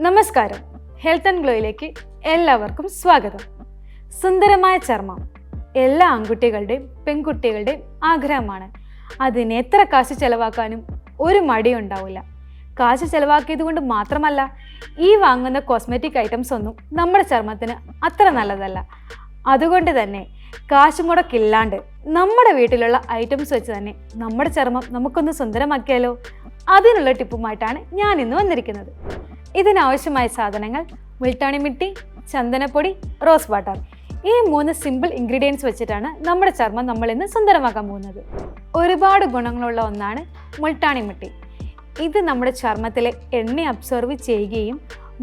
നമസ്കാരം. Health and ഗ്ലോയിലേക്ക് എല്ലാവർക്കും സ്വാഗതം. സുന്ദരമായ ചർമ്മം എല്ലാ ആൺകുട്ടികളുടെയും പെൺകുട്ടികളുടെയും ആഗ്രഹമാണ്. അതിന് എത്ര കാശ് ചെലവാക്കാനും ഒരു മടിയും ഉണ്ടാവില്ല. കാശ് ചെലവാക്കിയത് കൊണ്ട് മാത്രമല്ല ഈ വാങ്ങുന്ന കോസ്മെറ്റിക് ഐറ്റംസ് ഒന്നും നമ്മുടെ ചർമ്മത്തിന് അത്ര നല്ലതല്ല. അതുകൊണ്ട് തന്നെ കാശ് മുടക്കില്ലാണ്ട് നമ്മുടെ വീട്ടിലുള്ള ഐറ്റംസ് വെച്ച് തന്നെ നമ്മുടെ ചർമ്മം നമുക്കൊന്ന് സുന്ദരമാക്കിയാലോ? അതിനുള്ള ടിപ്പുമായിട്ടാണ് ഞാൻ ഇന്ന് വന്നിരിക്കുന്നത്. ഇതിനാവശ്യമായ സാധനങ്ങൾ മുൾട്ടാണി മിട്ടി ചന്ദനപ്പൊടി റോസ് വാട്ടർ. ഈ മൂന്ന് സിമ്പിൾ ഇൻഗ്രീഡിയൻസ് വെച്ചിട്ടാണ് നമ്മുടെ ചർമ്മം നമ്മൾ ഇന്ന് സുന്ദരമാക്കാൻ പോകുന്നത്. ഒരുപാട് ഗുണങ്ങളുള്ള ഒന്നാണ് മുൾട്ടാണി മിട്ടി. ഇത് നമ്മുടെ ചർമ്മത്തിലെ എണ്ണ അബ്സോർവ് ചെയ്യുകയും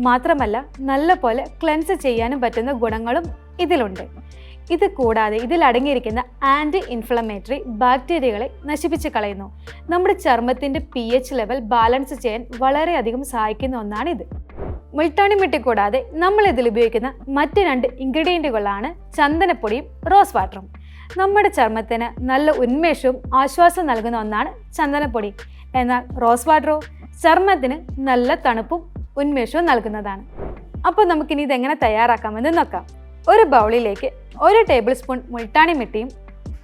മാത്രമല്ല നല്ലപോലെ ക്ലെൻസ് ചെയ്യാനും പറ്റുന്ന ഗുണങ്ങളും ഇതിലുണ്ട്. ഇത് കൂടാതെ ഇതിൽ അടങ്ങിയിരിക്കുന്ന ആന്റി ഇൻഫ്ലമേറ്ററി ബാക്ടീരിയകളെ നശിപ്പിച്ച് കളയുന്നു. നമ്മുടെ ചർമ്മത്തിന്റെ പി എച്ച് ലെവൽ ബാലൻസ് ചെയ്യാൻ വളരെയധികം സഹായിക്കുന്ന ഒന്നാണിത്. മുൾട്ടാണി മിട്ടി കൂടാതെ നമ്മൾ ഇതിൽ ഉപയോഗിക്കുന്ന മറ്റ് രണ്ട് ഇൻഗ്രീഡിയന്റുകളാണ് ചന്ദനപ്പൊടിയും റോസ് വാട്ടറും. നമ്മുടെ ചർമ്മത്തിന് നല്ല ഉന്മേഷവും ആശ്വാസം നൽകുന്ന ഒന്നാണ് ചന്ദനപ്പൊടി. എന്നാൽ റോസ് വാട്ടറോ? ചർമ്മത്തിന് നല്ല തണുപ്പും ഉന്മേഷവും നൽകുന്നതാണ്. അപ്പോൾ നമുക്കിനി ഇതെങ്ങനെ തയ്യാറാക്കാമെന്ന് നോക്കാം. ഒരു ബൗളിലേക്ക് ഒരു ടേബിൾ സ്പൂൺ മുൾട്ടാണി മിട്ടിയും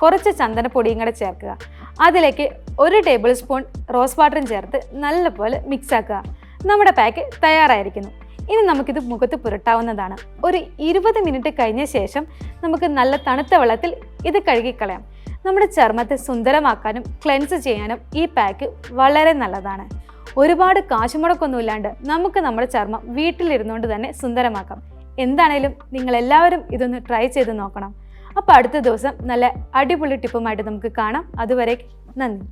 കുറച്ച് ചന്ദനപ്പൊടിയും കൂടെ ചേർക്കുക. അതിലേക്ക് ഒരു ടേബിൾ സ്പൂൺ റോസ് വാട്ടറും ചേർത്ത് നല്ലപോലെ മിക്സ് ആക്കുക. നമ്മുടെ പാക്ക് തയ്യാറായിരിക്കുന്നു. ഇനി നമുക്കിത് മുഖത്ത് പുരട്ടാവുന്നതാണ്. ഒരു ഇരുപത് മിനിറ്റ് കഴിഞ്ഞ ശേഷം നമുക്ക് നല്ല തണുത്ത വെള്ളത്തിൽ ഇത് കഴുകിക്കളയാം. നമ്മുടെ ചർമ്മത്തെ സുന്ദരമാക്കാനും ക്ലെൻസ് ചെയ്യാനും ഈ പാക്ക് വളരെ നല്ലതാണ്. ഒരുപാട് കാശുമുടക്കൊന്നുമില്ലാണ്ട് നമുക്ക് നമ്മുടെ ചർമ്മം വീട്ടിലിരുന്നുകൊണ്ട് തന്നെ സുന്ദരമാക്കാം. എന്താണേലും നിങ്ങൾ എല്ലാവരും ഇതൊന്ന് ട്രൈ ചെയ്ത് നോക്കണം. അപ്പോൾ അടുത്ത ദിവസം നല്ല അടിപൊളി ടിപ്പുമായിട്ട് നമുക്ക് കാണാം. അതുവരെ നന്ദി.